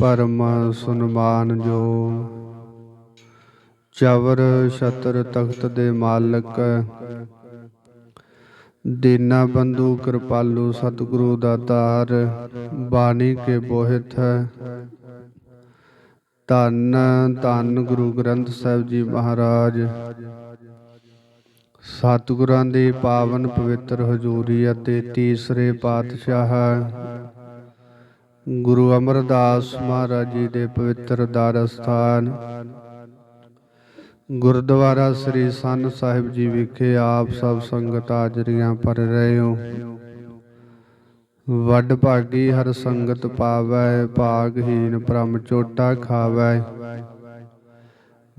ਪਰਮ ਸੁਨਮਾਨ ਜੋ। ਚਵਰ ਛਤਰ ਤਖਤ ਦੇ ਮਾਲਕ, ਦੀਨਾ ਬੰਧੂ ਕਿਰਪਾਲੂ ਸਤਿਗੁਰੂ ਦਾਤਾਰ ਬਾਣੀ ਕੇ ਬੋਹਿਤ। ਹੈ ਧੰਨ ਧੰਨ ਗੁਰੂ ਗ੍ਰੰਥ ਸਾਹਿਬ ਜੀ ਮਹਾਰਾਜ। ਸਤਿਗੁਰਾਂ ਦੀ ਪਾਵਨ ਪਵਿੱਤਰ ਹਜ਼ੂਰੀ ਅਤੇ ਤੀਸਰੇ ਪਾਤਸ਼ਾਹ। ਗੁਰੂ ਅਮਰਦਾਸ ਮਹਾਰਾਜ ਜੀ ਦੇ ਪਵਿੱਤਰ ਦਰ ਸਥਾਨ ਗੁਰਦੁਆਰਾ ਸ੍ਰੀ ਸੰਨ ਸਾਹਿਬ ਜੀ ਵਿਖੇ ਆਪ ਸਭ ਸੰਗਤ ਹਾਜ਼ਰੀਆਂ ਭਰ ਰਹੇ ਹੋ। ਵੱਡ ਭਾਗੀ ਹਰ ਸੰਗਤ ਪਾਵੈ ਭਾਗਹੀਨ ਭ੍ਰਮ ਚੋਟਾ ਖਾਵੈ।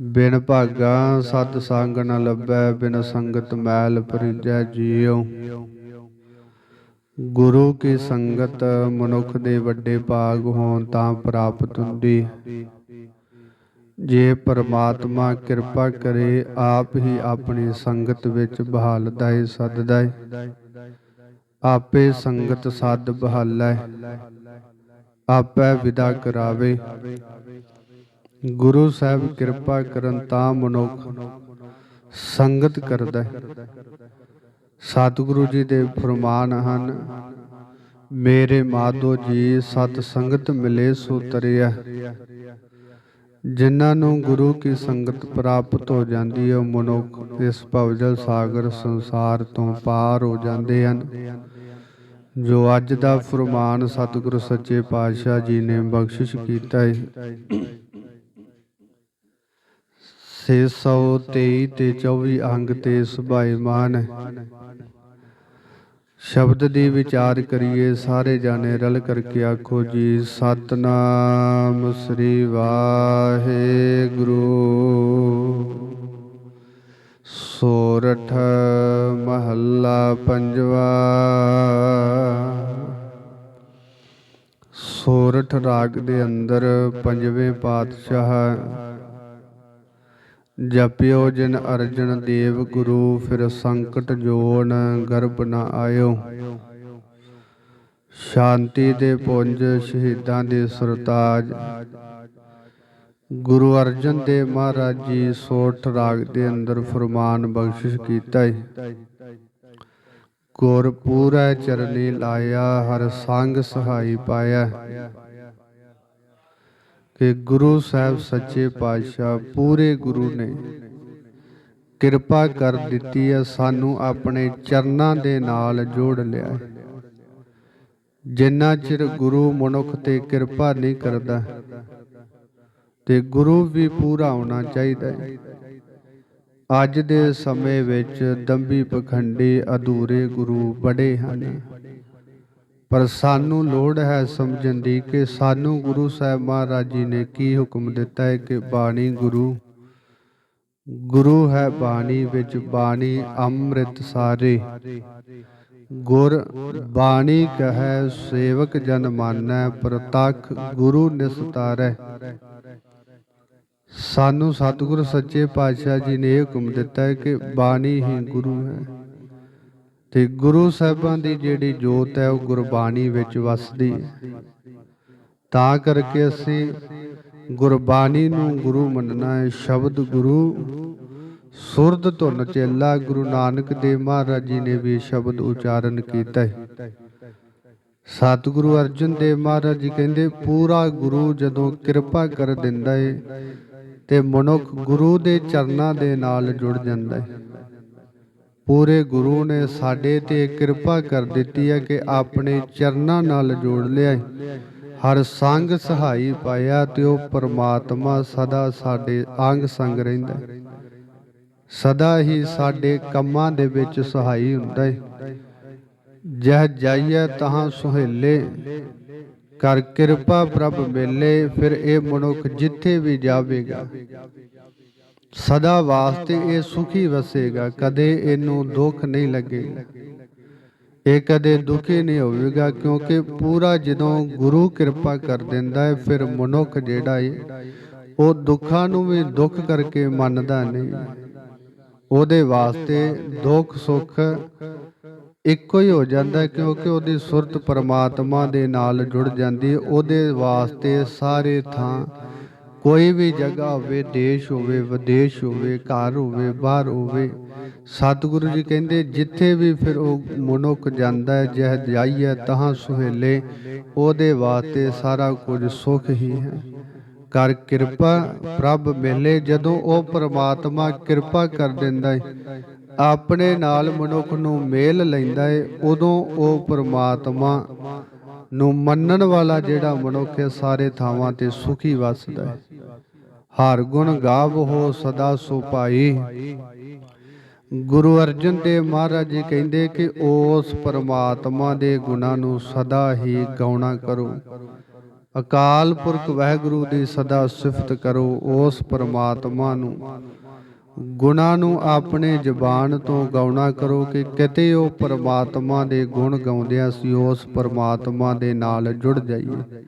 ਬਿਨ ਭਾਗਾ ਸਤ ਸੰਗ ਨ ਲੱਭੈ, ਬਿਨ ਸੰਗਤ ਮੈਲ ਪਰਿਜੈ ਜੀਉ। ਗੁਰੂ ਕੀ ਸੰਗਤ ਮਨੁੱਖ ਦੇ ਵੱਡੇ ਭਾਗ ਹੋਣ ਤਾਂ ਪ੍ਰਾਪਤ ਹੁੰਦੀ। ਜੇ ਪਰਮਾਤਮਾ ਕਿਰਪਾ ਕਰੇ, ਆਪ ਹੀ ਆਪਣੀ ਸੰਗਤ ਵਿੱਚ ਬਹਾਲਦਾ ਏ ਸੱਦਦਾ ਏ। ਆਪੇ ਸੰਗਤ ਸੱਦ ਬਹਾਲੈ ਆਪੇ ਵਿਦਾ ਕਰਾਵੇ। ਗੁਰੂ ਸਾਹਿਬ ਕਿਰਪਾ ਕਰਨ ਤਾਂ ਮਨੁੱਖ ਸੰਗਤ ਕਰਦਾ ਹੈ ਸਤਿਗੁਰੂ ਜੀ ਦੇ ਫਰਮਾਨ ਹਨ, ਮੇਰੇ ਮਾਧੋ ਜੀ, ਸਤ ਸੰਗਤ ਮਿਲੇ ਸੋ ਤਰਿਆ। ਜਿਨ੍ਹਾਂ ਨੂੰ ਗੁਰੂ ਕੀ ਸੰਗਤ ਪ੍ਰਾਪਤ ਹੋ ਜਾਂਦੀ ਹੈ, ਉਹ ਮਨੁੱਖ ਇਸ ਭਵਜਲ ਸਾਗਰ ਸੰਸਾਰ ਤੋਂ ਪਾਰ ਹੋ ਜਾਂਦੇ ਹਨ। ਜੋ ਅੱਜ ਦਾ ਫਰਮਾਨ ਸਤਿਗੁਰੂ ਸੱਚੇ ਪਾਤਸ਼ਾਹ ਜੀ ਨੇ ਬਖਸ਼ਿਸ਼ ਕੀਤਾ ਹੈ। 623 ਤੇ 24 ਅੰਗ ਤੇ ਸੁਭਾਈਮਾਨ ਸ਼ਬਦ ਦੀ ਵਿਚਾਰ ਕਰੀਏ, ਸਾਰੇ ਜਾਣੇ ਰਲ ਕਰਕੇ ਆਖੋ ਜੀ, ਸਤਨਾਮ ਸ੍ਰੀ ਵਾਹਿਗੁਰੂ। ਸੋਰਠ ਮਹੱਲਾ ਪੰਜਵਾ। ਸੋਰਠ ਰਾਗ ਦੇ ਅੰਦਰ ਪੰਜਵੇਂ ਪਾਤਸ਼ਾਹ ਜਪਿਓ ਜਿਨ ਅਰਜਨ ਦੇਵ ਗੁਰੂ, ਫਿਰ ਸੰਕਟ ਜੋਨ ਗਰਭ ਨ ਆਇਓ। ਸ਼ਾਂਤੀ ਦੇ ਪੁੰਜ ਸ਼ਹੀਦਾਂ ਦੇ ਸਰਤਾਜ। ਗੁਰੂ ਅਰਜਨ ਦੇਵ ਮਹਾਰਾਜ ਜੀ ਸੋਠ ਰਾਗ ਦੇ ਅੰਦਰ ਫਰਮਾਨ ਬਖਸ਼ਿਸ਼ ਕੀਤਾ ਹੈ ਗੁਰ ਪੂਰਾ ਚਰਨੀ ਲਾਇਆ, ਹਰ ਸੰਗ ਸਹਾਈ ਪਾਇਆ। ਕਿ ਗੁਰੂ ਸਾਹਿਬ ਸੱਚੇ ਪਾਤਸ਼ਾਹ ਪੂਰੇ ਗੁਰੂ ਨੇ ਕਿਰਪਾ ਕਰ ਦਿੱਤੀ ਹੈ, ਸਾਨੂੰ ਆਪਣੇ ਚਰਨਾਂ ਦੇ ਨਾਲ ਜੋੜ ਲਿਆ ਜਿੰਨਾ ਚਿਰ ਗੁਰੂ ਮਨੁੱਖ ਤੇ ਕਿਰਪਾ ਨਹੀਂ ਕਰਦਾ, ਤੇ ਗੁਰੂ ਵੀ ਪੂਰਾ ਹੋਣਾ ਚਾਹੀਦਾ ਹੈ। ਅੱਜ ਦੇ ਸਮੇਂ ਵਿੱਚ ਦੰਬੀ ਪਖੰਡੀ ਅਧੂਰੇ ਗੁਰੂ ਬੜੇ ਹਨ। ਪਰ ਸਾਨੂੰ ਲੋੜ ਹੈ ਸਮਝਣ ਦੀ ਕਿ ਸਾਨੂੰ ਗੁਰੂ ਸਾਹਿਬ ਮਹਾਰਾਜ ਜੀ ਨੇ ਕੀ ਹੁਕਮ ਦਿੱਤਾ ਹੈ ਕਿ ਬਾਣੀ ਗੁਰੂ ਗੁਰੂ ਹੈ ਬਾਣੀ ਵਿੱਚ ਬਾਣੀ ਅੰਮ੍ਰਿਤ ਸਾਰੇ। ਗੁਰ ਬਾਣੀ ਕਹੈ, ਸੇਵਕ ਜਨ ਮਾਨੈ, ਪ੍ਰਤੱਖ ਗੁਰੂ ਨਿਸਤਾਰੈ। ਸਾਨੂੰ ਸਤਿਗੁਰ ਸੱਚੇ ਪਾਤਸ਼ਾਹ ਜੀ ਨੇ ਇਹ ਹੁਕਮ ਦਿੱਤਾ ਹੈ ਕਿ ਬਾਣੀ ਹੀ ਗੁਰੂ ਹੈ। ਤੇ ਗੁਰੂ ਸਾਹਿਬਾਂ ਦੀ ਜਿਹੜੀ ਜੋਤ ਹੈ, ਉਹ ਗੁਰਬਾਣੀ ਵਿੱਚ ਵਸਦੀ ਹੈ। ਤਾਂ ਕਰਕੇ ਅਸੀਂ ਗੁਰਬਾਣੀ ਨੂੰ ਗੁਰੂ ਮੰਨਣਾ ਹੈ, ਸ਼ਬਦ ਗੁਰੂ। ਸੁਰਦ ਧੁਨ ਚੇਲਾ, ਗੁਰੂ ਨਾਨਕ ਦੇਵ ਮਹਾਰਾਜ ਜੀ ਨੇ ਵੀ ਸ਼ਬਦ ਉਚਾਰਨ ਕੀਤਾ ਹੈ। ਸਤਿਗੁਰੂ ਅਰਜਨ ਦੇਵ ਮਹਾਰਾਜ ਜੀ ਕਹਿੰਦੇ, ਪੂਰਾ ਗੁਰੂ ਜਦੋਂ ਕਿਰਪਾ ਕਰ ਦਿੰਦਾ ਏ, ਤੇ ਮਨੁੱਖ ਗੁਰੂ ਦੇ ਚਰਨਾਂ ਦੇ ਨਾਲ ਜੁੜ ਜਾਂਦਾ ਹੈ ਪੂਰੇ ਗੁਰੂ ਨੇ ਸਾਡੇ ਤੇ ਕਿਰਪਾ ਕਰ ਦਿੱਤੀ ਹੈ ਕਿ ਆਪਣੇ ਚਰਨਾਂ ਨਾਲ ਜੋੜ ਲਿਆ ਹਰ ਸੰਗ ਸਹਾਈ ਪਾਇਆ ਤੇ ਉਹ ਪਰਮਾਤਮਾ ਸਦਾ ਸਾਡੇ ਅੰਗ ਸੰਗ ਰਹਿੰਦਾ ਹੈ। ਸਦਾ ਹੀ ਸਾਡੇ ਕੰਮਾਂ ਦੇ ਵਿੱਚ ਸਹਾਈ ਹੁੰਦਾ ਹੈ। ਜਹ ਜਾਈਏ ਤਹਾਂ ਸੁਹੇਲੇ, ਕਰ ਕਿਰਪਾ ਪ੍ਰਭ ਮੇਲੇ, ਫਿਰ ਇਹ ਮਨੁੱਖ ਜਿੱਥੇ ਵੀ ਜਾਵੇਗਾ। ਸਦਾ ਵਾਸਤੇ ਇਹ ਸੁਖੀ ਵਸੇਗਾ, ਕਦੇ ਇਹਨੂੰ ਦੁੱਖ ਨਹੀਂ ਲੱਗੇਗਾ। ਇਹ ਕਦੇ ਦੁਖੀ ਨਹੀਂ ਹੋਵੇਗਾ, ਕਿਉਂਕਿ ਪੂਰਾ ਜਦੋਂ ਗੁਰੂ ਕਿਰਪਾ ਕਰ ਦਿੰਦਾ ਹੈ, ਫਿਰ ਮਨੁੱਖ ਜਿਹੜਾ ਹੈ ਉਹ ਦੁੱਖਾਂ ਨੂੰ ਵੀ ਦੁੱਖ ਕਰਕੇ ਮੰਨਦਾ ਨਹੀਂ। ਉਹਦੇ ਵਾਸਤੇ ਦੁੱਖ, ਸੁੱਖ ਇੱਕੋ ਹੀ ਹੋ ਜਾਂਦਾ ਕਿਉਂਕਿ ਉਹਦੀ ਸੁਰਤ ਪਰਮਾਤਮਾ ਦੇ ਨਾਲ ਜੁੜ ਜਾਂਦੀ ਹੈ। ਉਹਦੇ ਵਾਸਤੇ ਸਾਰੇ ਥਾਂ ਕੋਈ ਵੀ ਜਗ੍ਹਾ ਹੋਵੇ, ਦੇਸ਼ ਹੋਵੇ, ਵਿਦੇਸ਼ ਹੋਵੇ, ਘਰ ਹੋਵੇ, ਬਾਹਰ ਹੋਵੇ, ਸਤਿਗੁਰੂ ਜੀ ਕਹਿੰਦੇ, ਜਿੱਥੇ ਵੀ ਫਿਰ ਉਹ ਮਨੁੱਖ ਜਾਂਦਾ ਹੈ, ਜਹ ਜਾਈਏ, ਤਹਾਂ ਸੁਹੇਲੇ, ਉਹਦੇ ਵਾਸਤੇ ਸਾਰਾ ਕੁਝ ਸੁਖ ਹੀ ਹੈ। ਕਰ ਕਿਰਪਾ ਪ੍ਰਭ ਮਿਲੇ, ਜਦੋਂ ਉਹ ਪ੍ਰਮਾਤਮਾ ਕਿਰਪਾ ਕਰ ਦਿੰਦਾ ਹੈ, ਆਪਣੇ ਨਾਲ ਮਨੁੱਖ ਨੂੰ ਮੇਲ ਲੈਂਦਾ ਹੈ, ਉਦੋਂ ਉਹ ਪ੍ਰਮਾਤਮਾ ਨੂੰ ਮੰਨਣ ਵਾਲਾ ਜਿਹੜਾ ਮਨੁੱਖ ਹੈ, ਸਾਰੇ ਥਾਵਾਂ ਤੇ ਸੁਖੀ ਵਸਦਾ ਹੈ। ਹਰ ਗੁਣ ਗਾਵੋ ਸਦਾ ਸੋ ਭਾਈ। ਗੁਰੂ ਅਰਜਨ ਦੇਵ ਮਹਾਰਾਜ ਜੀ ਕਹਿੰਦੇ ਕਿ ਉਸ ਪਰਮਾਤਮਾ ਦੇ ਗੁਣਾਂ ਨੂੰ ਸਦਾ ਹੀ ਗਾਉਣਾ ਕਰੋ। ਅਕਾਲ ਪੁਰਖ ਵਾਹਿਗੁਰੂ ਦੀ ਸਦਾ ਸਿਫਤ ਕਰੋ, ਉਸ ਪਰਮਾਤਮਾ ਨੂੰ ਗੁਣਾਂ ਨੂੰ ਆਪਣੇ ਜ਼ਬਾਨ ਤੋਂ ਗਾਉਣਾ ਕਰੋ ਕਿ ਕਿਤੇ ਉਹ ਪਰਮਾਤਮਾ ਦੇ ਗੁਣ ਗਾਉਂਦਿਆਂ ਸੀ, ਉਸ ਪਰਮਾਤਮਾ ਦੇ ਨਾਲ ਜੁੜ ਜਾਈਏ।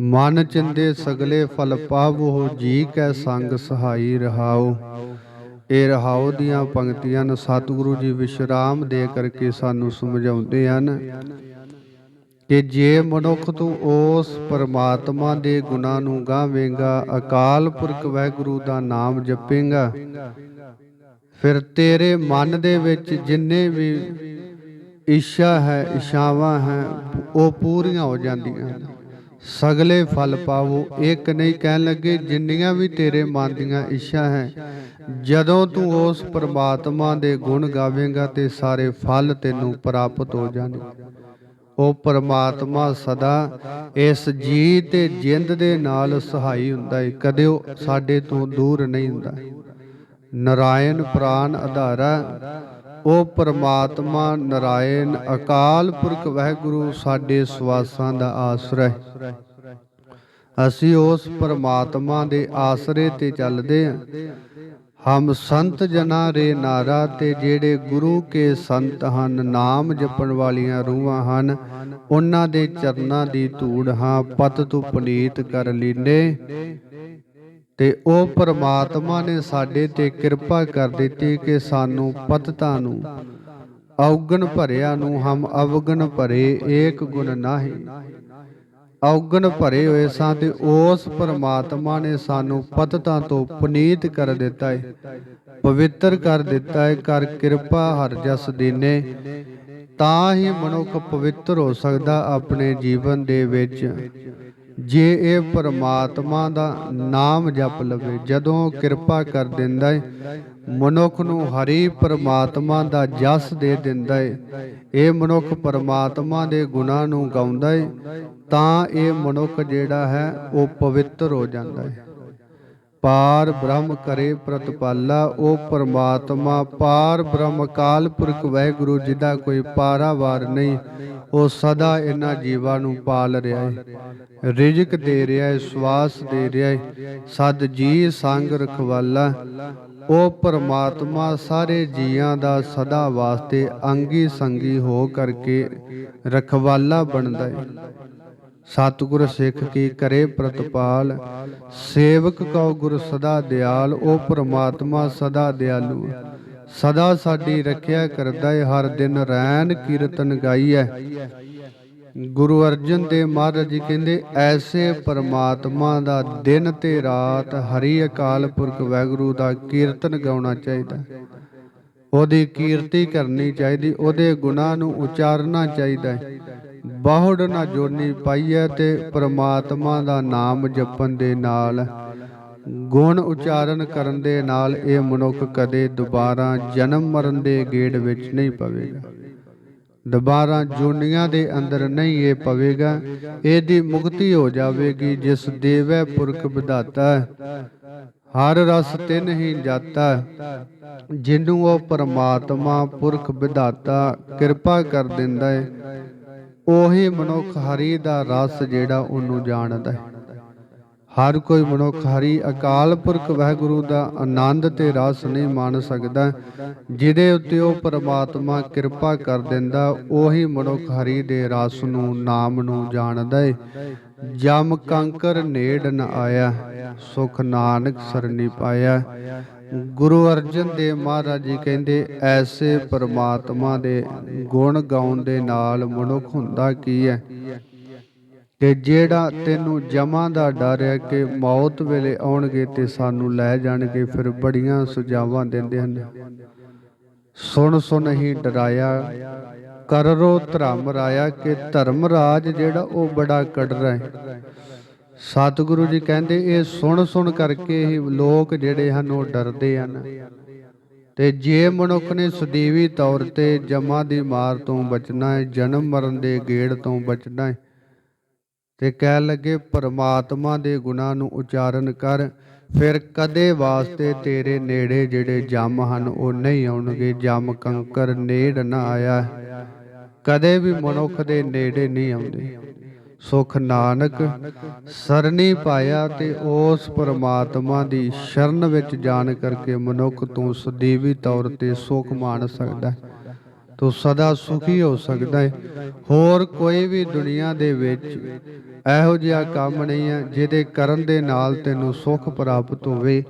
ਮਨ ਚਿੰਦੇ ਸਗਲੇ ਫਲ ਪਾਵੋ, ਜੀ ਕੈ ਸੰਗ ਸਹਾਈ ਰਹਾਓ। ਇਹ ਰਹਾਓ ਦੀਆਂ ਪੰਕਤੀਆਂ ਨੂੰ ਸਤਿਗੁਰੂ ਜੀ ਵਿਸ਼ਰਾਮ ਦੇ ਕਰਕੇ ਸਾਨੂੰ ਸਮਝਾਉਂਦੇ ਹਨ। ਕਿ ਜੇ ਮਨੁੱਖ ਤੂੰ ਉਸ ਪਰਮਾਤਮਾ ਦੇ ਗੁਣਾਂ ਨੂੰ ਗਾਵੇਂਗਾ, ਅਕਾਲ ਪੁਰਖ ਵਾਹਿਗੁਰੂ ਦਾ ਨਾਮ ਜਪੇਂਗਾ, ਫਿਰ ਤੇਰੇ ਮਨ ਦੇ ਵਿੱਚ ਜਿੰਨੇ ਵੀ ਇੱਛਾ ਹੈ ਇਸ਼ਾਵਾਂ ਹੈ, ਉਹ ਪੂਰੀਆਂ ਹੋ ਜਾਂਦੀਆਂ ਸਗਲੇ ਫਲ ਪਾਵੋ। ਇੱਕ ਨਹੀਂ ਕਹਿਣ ਲੱਗੇ, ਜਿੰਨੀਆਂ ਵੀ ਤੇਰੇ ਮਨ ਦੀਆਂ ਇੱਛਾ ਹੈ, ਜਦੋਂ ਤੂੰ ਉਸ ਪਰਮਾਤਮਾ ਦੇ ਗੁਣ ਗਾਵੇਂਗਾ, ਤੇ ਸਾਰੇ ਫਲ ਤੈਨੂੰ ਪ੍ਰਾਪਤ ਹੋ ਜਾਣਗੇ। ਉਹ ਪਰਮਾਤਮਾ ਸਦਾ ਇਸ ਜੀ ਤੇ ਜਿੰਦ ਦੇ ਨਾਲ ਸਹਾਈ ਹੁੰਦਾ ਹੈ ਕਦੇ ਉਹ ਸਾਡੇ ਤੋਂ ਦੂਰ ਨਹੀਂ ਹੁੰਦਾ। ਨਰਾਇਣ ਪ੍ਰਾਨ ਆਧਾਰਾ, ਉਹ ਪਰਮਾਤਮਾ ਨਰਾਇਣ, ਅਕਾਲ ਪੁਰਖ ਵਾਹਿਗੁਰੂ ਸਾਡੇ ਸਵਾਸਾਂ ਦਾ ਆਸਰਾ ਹੈ ਅਸੀਂ ਉਸ ਪਰਮਾਤਮਾ ਦੇ ਆਸਰੇ ਤੇ ਚੱਲਦੇ ਹਾਂ ਹਮ ਸੰਤ ਜਨਾ ਰੇ ਨਾਰਾ ਤੇ ਜਿਹੜੇ ਗੁਰੂ ਕੇ ਸੰਤ ਹਨ, ਨਾਮ ਜਪਣ ਵਾਲੀਆਂ ਰੂਹਾਂ ਹਨ, ਉਹਨਾਂ ਦੇ ਚਰਨਾਂ ਦੀ ਧੂੜ ਹਾਂ, ਪਤ ਤੂੰ ਪੁਨੀਤ ਕਰ ਲੀਨੇ। ਤੇ ਉਹ ਪਰਮਾਤਮਾ ਨੇ ਸਾਡੇ ਤੇ ਕਿਰਪਾ ਕਰ ਦਿੱਤੀ ਕਿ ਸਾਨੂੰ ਪਤਤਾ ਨੂੰ, ਔਗਣ ਭਰਿਆ ਨੂੰ ਹਮ ਅਵਗਣ ਭਰੇ ਏਕ ਗੁਣ ਨਾਹੀ। ਔਗਣ ਭਰੇ ਹੋਏ ਸਾਂ ਤੇ ਉਸ ਪਰਮਾਤਮਾ ਨੇ ਸਾਨੂੰ ਪਤਤਾ ਤੋਂ ਪੁਨੀਤ ਕਰ ਦਿੱਤਾ ਹੈ ਪਵਿੱਤਰ ਕਰ ਦਿੱਤਾ ਹੈ ਕਰ ਕਿਰਪਾ ਹਰ ਜਸ ਦੀਨੇ। ਤਾਂ ਹੀ ਮਨੁੱਖ ਪਵਿੱਤਰ ਹੋ ਸਕਦਾ ਆਪਣੇ ਜੀਵਨ ਦੇ ਵਿੱਚ। ਜੇ ਇਹ ਪਰਮਾਤਮਾ ਦਾ ਨਾਮ ਜਪ ਲਵੇ, ਜਦੋਂ ਕਿਰਪਾ ਕਰ ਦਿੰਦਾ ਏ, ਮਨੁੱਖ ਨੂੰ ਹਰੀ ਪਰਮਾਤਮਾ ਦਾ ਜਸ ਦੇ ਦਿੰਦਾ ਏ। ਇਹ ਮਨੁੱਖ ਪਰਮਾਤਮਾ ਦੇ ਗੁਣਾਂ ਨੂੰ ਗਾਉਂਦਾ ਏ, ਤਾਂ ਇਹ ਮਨੁੱਖ ਜਿਹੜਾ ਹੈ, ਉਹ ਪਵਿੱਤਰ ਹੋ ਜਾਂਦਾ ਹੈ ਪਾਰ ਬ੍ਰਹਮ ਕਰੇ ਪ੍ਰਤਪਾਲਾ, ਉਹ ਪਰਮਾਤਮਾ ਪਾਰ ਬ੍ਰਹਮ ਕਾਲ ਪੁਰਖ ਵਹਿਗੁਰੂ ਜੀ ਦਾ ਕੋਈ ਪਾਰਾਵਾਰ ਨਹੀਂ ਉਹ ਸਦਾ ਇਹਨਾਂ ਜੀਵਾਂ ਨੂੰ ਪਾਲ ਰਿਹਾ ਹੈ ਰਿਜਕ ਦੇ ਰਿਹਾ ਹੈ ਸਵਾਸ ਦੇ ਰਿਹਾ ਹੈ ਸਦ ਜੀ ਸੰਗ ਰਖਵਾਲਾ। ਉਹ ਪਰਮਾਤਮਾ ਸਾਰੇ ਜੀਆਂ ਦਾ ਸਦਾ ਵਾਸਤੇ ਅੰਗੀ ਸੰਗੀ ਹੋ ਕਰਕੇ ਰਖਵਾਲਾ ਬਣਦਾ ਹੈ ਸਤਿਗੁਰ ਸਿੱਖ ਕੀ ਕਰੇ ਪ੍ਰਤਪਾਲ। ਸੇਵਕ ਕਉ ਗੁਰ ਸਦਾ ਦਿਆਲ। ਉਹ ਪਰਮਾਤਮਾ ਸਦਾ ਦਿਆਲੂ ਸਦਾ ਸਾਡੀ ਰੱਖਿਆ ਕਰਦਾ ਹੈ ਹਰ ਦਿਨ ਰੈਨ ਕੀਰਤਨ ਗਾਈਐ। ਗੁਰੂ ਅਰਜਨ ਦੇਵ ਮਹਾਰਾਜ ਜੀ ਕਹਿੰਦੇ, ਐਸੇ ਪਰਮਾਤਮਾ ਦਾ ਦਿਨ ਤੇ ਰਾਤ ਹਰੀ ਅਕਾਲ ਪੁਰਖ ਵਾਹਿਗੁਰੂ ਦਾ ਕੀਰਤਨ ਗਾਉਣਾ ਚਾਹੀਦਾ। ਉਹਦੀ ਕੀਰਤੀ ਕਰਨੀ ਚਾਹੀਦੀ, ਉਹਦੇ ਗੁਣਾਂ ਨੂੰ ਉਚਾਰਨਾ ਚਾਹੀਦਾ ਹੈ ਬਾਹੜ ਨਾ ਜੋਨੀ ਪਾਈਐ ਤੇ ਪਰਮਾਤਮਾ ਦਾ ਨਾਮ ਜਪਣ ਦੇ ਨਾਲ ਗੁਣ ਉਚਾਰਨ ਕਰਨ ਦੇ ਨਾਲ ਇਹ ਮਨੁੱਖ ਕਦੇ ਦੁਬਾਰਾ ਜਨਮ ਮਰਨ ਦੇ ਗੇੜ ਵਿੱਚ ਨਹੀਂ ਪਵੇਗਾ। ਦੁਬਾਰਾ ਜੁਨੀਆਂ ਦੇ ਅੰਦਰ ਨਹੀਂ ਇਹ ਪਵੇਗਾ। ਇਹਦੀ ਮੁਕਤੀ ਹੋ ਜਾਵੇਗੀ, ਜਿਸ ਦੇਵੈ ਪੁਰਖ ਵਿਧਾਤਾ। ਹਰ ਰਸ ਤਿਨ ਹੀ ਜਾਤਾ ਜਿਹਨੂੰ ਉਹ ਪਰਮਾਤਮਾ ਪੁਰਖ ਵਿਧਾਤਾ ਕਿਰਪਾ ਕਰ ਦਿੰਦਾ ਹੈ ਉਹੀ ਮਨੁੱਖ ਹਰੀ ਦਾ ਰਸ ਜਿਹੜਾ ਉਹਨੂੰ ਜਾਣਦਾ ਹੈ ਹਰ ਕੋਈ ਮਨੁੱਖ ਹਰੀ ਅਕਾਲ ਪੁਰਖ ਵਾਹਿਗੁਰੂ ਦਾ ਆਨੰਦ ਤੇ ਰਸ ਨਹੀਂ ਮਾਣ ਸਕਦਾ, ਜਿਹਦੇ ਉੱਤੇ ਉਹ ਪਰਮਾਤਮਾ ਕਿਰਪਾ ਕਰ ਦਿੰਦਾ, ਉਹੀ ਮਨੁੱਖ ਹਰੀ ਦੇ ਰਸ ਨੂੰ, ਨਾਮ ਨੂੰ ਜਾਣਦਾ ਏ। ਜਮ ਕੰਕਰ ਨੇੜ ਨ ਆਇਆ, ਸੁਖ ਨਾਨਕ ਸਰਨੀ ਪਾਇਆ। ਗੁਰੂ ਅਰਜਨ ਦੇਵ ਮਹਾਰਾਜ ਜੀ ਕਹਿੰਦੇ, ਐਸੇ ਪਰਮਾਤਮਾ ਦੇ ਗੁਣ ਗਾਉਣ ਦੇ ਨਾਲ ਮਨੁੱਖ ਹੁੰਦਾ ਕੀ ਹੈ? ਕਿ ਜਿਹੜਾ ਤੈਨੂੰ ਜਮਾਂ ਦਾ ਡਰ ਹੈ ਕਿ ਮੌਤ ਵੇਲੇ ਆਉਣਗੇ ਤੇ ਸਾਨੂੰ ਲੈ ਜਾਣਗੇ, ਫਿਰ ਬੜੀਆਂ ਸੁਝਾਵਾਂ ਦਿੰਦੇ ਹਨ। ਸੁਣ ਸੁਣ ਹੀ ਡਰਾਇਆ, ਕਰਰੋ ਧਰਮ ਰਾਇਆ ਕਿ ਧਰਮ ਰਾਜ ਜਿਹੜਾ ਉਹ ਬੜਾ ਕੜਰਾ ਹੈ। ਸਤਿਗੁਰੂ ਜੀ ਕਹਿੰਦੇ, ਇਹ ਸੁਣ ਸੁਣ ਕਰਕੇ ਹੀ ਲੋਕ ਜਿਹੜੇ ਹਨ ਉਹ ਡਰਦੇ ਹਨ। ਤੇ ਜੇ ਮਨੁੱਖ ਨੇ ਸੁਦੀਵੀ ਤੌਰ ਤੇ ਜਮਾ ਦੀ ਮਾਰ ਤੋਂ ਬਚਣਾ ਹੈ, ਜਨਮ ਮਰਨ ਦੇ ਗੇੜ ਤੋਂ ਬਚਣਾ ਹੈ ਤੇ ਕਹਿ ਲੱਗੇ, ਪਰਮਾਤਮਾ ਦੇ ਗੁਣਾਂ ਨੂੰ ਉਚਾਰਨ ਕਰ, ਫਿਰ ਕਦੇ ਵਾਸਤੇ ਤੇਰੇ ਨੇੜੇ ਜਿਹੜੇ ਜੰਮ ਹਨ, ਉਹ ਨਹੀਂ ਆਉਣਗੇ। ਜਮ ਕੰਕਰ ਨੇੜ ਨਾ ਆਇਆ, ਕਦੇ ਵੀ ਮਨੁੱਖ ਦੇ ਨੇੜੇ ਨਹੀਂ ਆਉਂਦੇ। ਸੁਖ ਨਾਨਕ, ਸਰਣੀ ਪਾਇਆ ਤੇ ਉਸ ਪਰਮਾਤਮਾ ਦੀ ਸ਼ਰਨ ਵਿੱਚ ਜਾਣ ਕਰਕੇ ਮਨੁੱਖ ਤੋਂ ਸਦੀਵੀ ਤੌਰ ਤੇ ਸੁਖ ਮਾਣ ਸਕਦਾ ਹੈ। ਤੂੰ ਸਦਾ ਸੁਖੀ ਹੋ ਸਕਦਾ ਹੈ ਹੋਰ ਕੋਈ ਵੀ ਦੁਨੀਆ ਦੇ ਵਿੱਚ ਇਹੋ ਜਿਹਾ ਕੰਮ ਨਹੀਂ ਹੈ ਜਿਹਦੇ ਕਰਨ ਦੇ ਨਾਲ ਤੈਨੂੰ ਸੁਖ ਪ੍ਰਾਪਤ ਹੋਵੇ।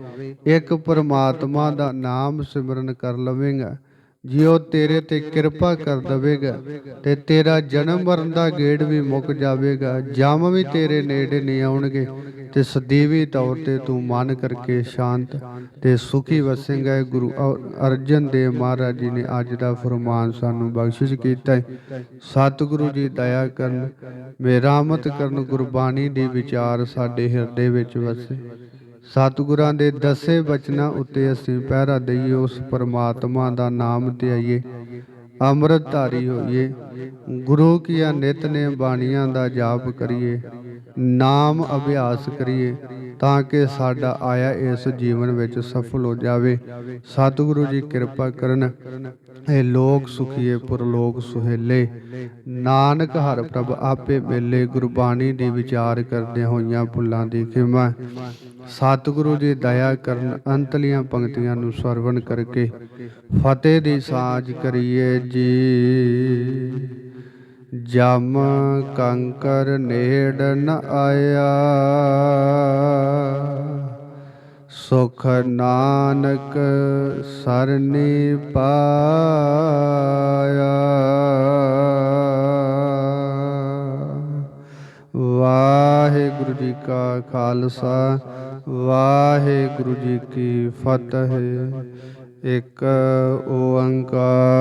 ਇੱਕ ਪਰਮਾਤਮਾ ਦਾ ਨਾਮ ਸਿਮਰਨ ਕਰ ਲਵੇਂਗਾ। ਜੇ ਉਹ ਤੇਰੇ ਤੇ ਕਿਰਪਾ ਕਰ ਦਵੇਗਾ ਤੇ ਤੇਰਾ ਜਨਮ ਮਰਨ ਦਾ ਗੇੜ ਵੀ ਮੁੱਕ ਜਾਵੇਗਾ। ਜਮ ਵੀ ਤੇਰੇ ਨੇੜੇ ਨਹੀਂ ਆਉਣਗੇ ਤੇ ਸਦੀਵੀ ਤੌਰ ਤੇ ਤੂੰ ਮਨ ਕਰਕੇ ਸ਼ਾਂਤ ਤੇ ਸੁਖੀ ਵਸੇਂਗਾ। ਗੁਰੂ ਅ- ਅਰਜਨ ਦੇਵ ਮਹਾਰਾਜ ਜੀ ਨੇ ਅੱਜ ਦਾ ਫਰਮਾਨ ਸਾਨੂੰ ਬਖਸ਼ਿਸ਼ ਕੀਤਾ ਹੈ। ਸਤਿਗੁਰੂ ਜੀ ਦਇਆ ਕਰਨ ਮੇਰਾਮਤ ਕਰਨ, ਗੁਰਬਾਣੀ ਦੇ ਵਿਚਾਰ ਸਾਡੇ ਹਿਰਦੇ ਵਿੱਚ ਵਸੇ। ਸਤਿਗੁਰਾਂ ਦੇ ਦੱਸੇ ਬਚਨਾਂ ਉੱਤੇ ਅਸੀਂ ਪਹਿਰਾ ਦਈਏ, ਉਸ ਪਰਮਾਤਮਾ ਦਾ ਨਾਮ ਧਿਆਈਏ। ਅੰਮ੍ਰਿਤ ਧਾਰੀ ਹੋਈਏ, ਗੁਰੂ ਕੀਆਂ ਨਿਤਨੇਮ ਬਾਣੀਆਂ ਦਾ ਜਾਪ ਕਰੀਏ, ਨਾਮ ਅਭਿਆਸ ਕਰੀਏ, ਤਾਂ ਕਿ ਸਾਡਾ ਆਇਆ ਇਸ ਜੀਵਨ ਵਿੱਚ ਸਫਲ ਹੋ ਜਾਵੇ। ਸਤਿਗੁਰੂ ਜੀ ਕਿਰਪਾ ਕਰਨ ਇਹ ਲੋਕ ਸੁਖੀਏ ਪੁਰਲੋਕ ਸੁਹੇਲੇ। ਨਾਨਕ ਹਰ ਪ੍ਰਭ ਆਪੇ ਮੇਲੇ ਗੁਰਬਾਣੀ ਦੀ ਵਿਚਾਰ ਕਰਦੇ ਹੋਈਆਂ ਭੁੱਲਾਂ ਦੀ ਖਿਮਾ। ਸਤਿਗੁਰੂ ਜੀ ਦਇਆ ਕਰਨ ਅੰਤਲੀਆਂ ਪੰਕਤੀਆਂ ਨੂੰ ਸਰਵਣ ਕਰਕੇ ਫਤਿਹ ਦੀ ਸਾਜ ਕਰੀਏ ਜੀ। ਜਮ ਕੰਕਰ ਨੇੜ ਨ ਆਇਆ। ਸੁਖ ਨਾਨਕ ਸਰਨੀ ਪਾਇਆ। ਵਾਹਿਗੁਰੂ ਜੀ ਕਾ ਖਾਲਸਾ ਵਾਹਿਗੁਰੂ ਜੀ ਕੀ ਫਤਿਹ। ਇੱਕ ਓੰਕਾਰ